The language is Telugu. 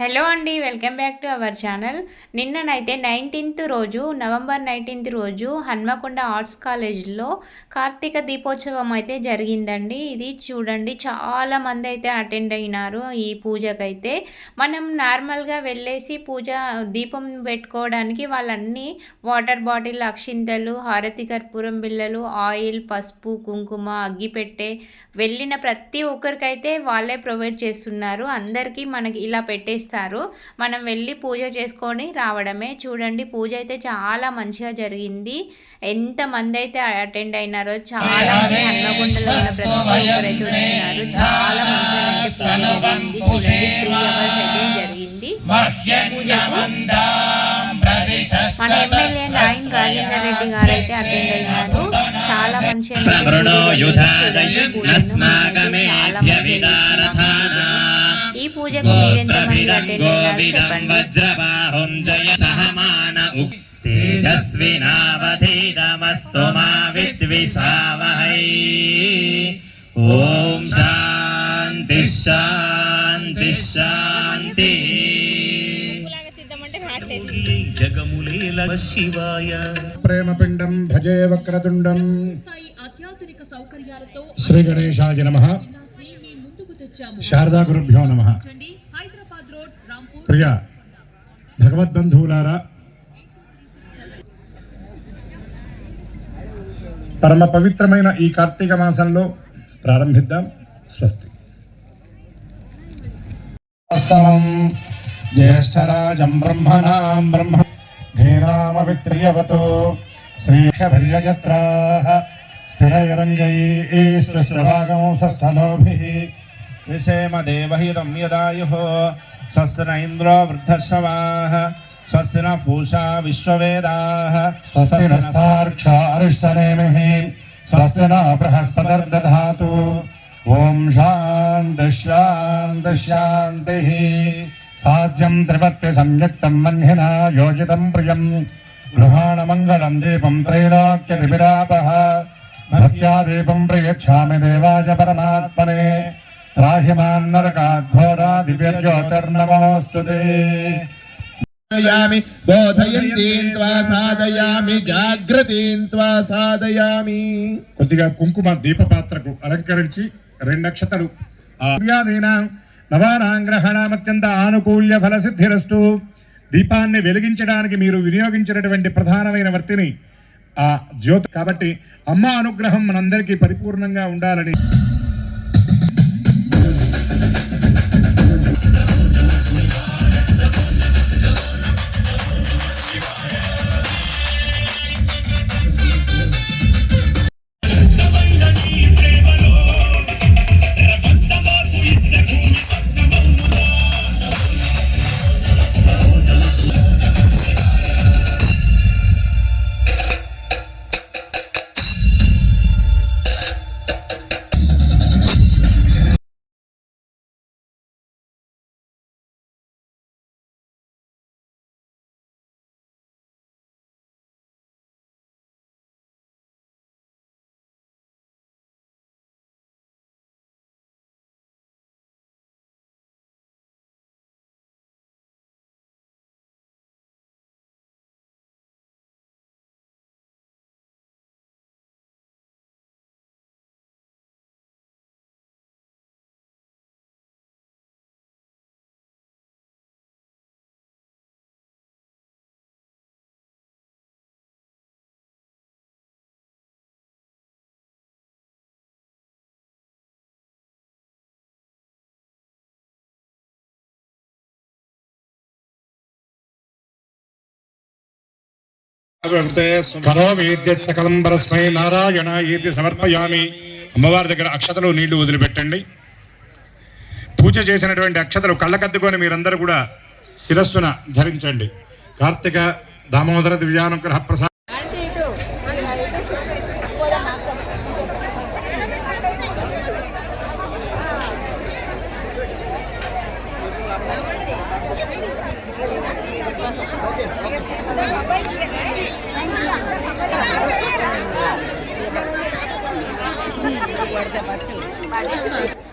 హలో అండి welcome back to our channel. నిన్ననైతే nineteenth రోజు నవంబర్ నైన్టీన్త్ రోజు హన్మకొండ ఆర్ట్స్ కాలేజ్లో కార్తీక దీపోత్సవం అయితే జరిగిందండి. ఇది చూడండి చాలా మంది అయితే అటెండ్ అయినారు ఈ పూజకైతే. మనం నార్మల్గా వెళ్ళేసి పూజ దీపం పెట్టుకోవడానికి వాళ్ళన్నీ వాటర్ బాటిల్ అక్షింతలు హారతి కర్పూరం బిళ్ళలు ఆయిల్ పసుపు కుంకుమ అగ్గిపెట్టే వెళ్ళిన ప్రతి ఒక్కరికైతే వాళ్ళే ప్రొవైడ్ చేస్తున్నారు. అందరికీ మనకి ఇలా పెట్టేసి ఇస్తారు మనం వెళ్ళి పూజ చేసుకొని రావడమే. చూడండి పూజ అయితే చాలా మంచిగా జరిగింది. ఎంత మంది అయితే అటెండ్ అయినారో చాలా మంది హన్మకొండలో ఉన్న ప్రతి ఒక్కరైతే వచ్చినారు చాలా మంచిగా పూజ జరిగింది. మన ఎమ్మెల్యే నాయన్ రాజేందర్ రెడ్డి గారు అయితే అటెండ్ అయినారు. చాలా మంచిగా చాలా మంచిగా పూజకు మీరెంతమంది అటెండ్ అయ్యారు చెప్పండి. వజ్రబాహుం జయ సహమాన తేజస్వినావధీతమస్తు మా విద్విషావహై. ఓం శాంతి శాంతి శాంతి. జగములేల శివాయ ప్రేమపిండం భజే వక్రతుండం. స్థాయి అత్యాధునిక సౌకర్యాలతో శ్రీ గణేశాయ నమ. శారదా గురుభ్యో నమ. ప్రియ భగవద్బంధువులారా పరమ పవిత్రమైన ఈ కార్తీక మాసంలో ప్రారంభిద్దాం. స్వస్తి. జ్యేష్ఠరాజం బ్రహ్మణాం బ్రహ్మ ధీరామవిత్రియవతో శ్రీక్షభర్యజత్రాः. స్థిరైరంగైస్తుష్టభాగం సస్థలోభిः निषेम देवहितं यदायुः। स्वस्ति न इन्द्रो वृद्धश्रवाः। स्वस्ति न पूषा विश्ववेदाः। स्वस्ति न नस्तार्क्षारिष्टनेमिः स्वस्ति न बृहस्पतिर्दधातु। शांति शान्तशान्तशान्तिः साध्यं त्रिपत्य संयुक्तं वह्निना योजितं प्रियं गृहाणमङ्गलं दीपं त्रैलोक्यतिभिरापः। भक्त्या दीपं प्रयच्छामि देवाय परमात्मने। రాహిమాన్నరకాఘోరా సాధయామి బోధయంతీన్ సాధయామి సాధయామి కొద్దిగా కుంకుమ దీపపాత్రకు అలంకరించి రెండు నక్షతలు నవానాంగ్రహణామత్యంత ఆనుకూల్య ఫల సిద్ధిరస్తు దీపాన్ని వెలిగించడానికి మీరు వినియోగించినటువంటి ప్రధానమైన వర్తిని ఆ జ్యోతి కాబట్టి అమ్మ అనుగ్రహం మనందరికీ పరిపూర్ణంగా ఉండాలని సకలం పరస్మై నారాయణ ఈతి సమర్పయామి. అమ్మవారి దగ్గర అక్షతలు నీళ్ళు వదిలిపెట్టండి. పూజ చేసినటువంటి అక్షతలు కళ్ళకద్దుకొని మీరందరూ కూడా శిరస్సున ధరించండి. కార్తీక దామోదర దివ్యానుగ్రహ ప్రసాద్ guarda-barca.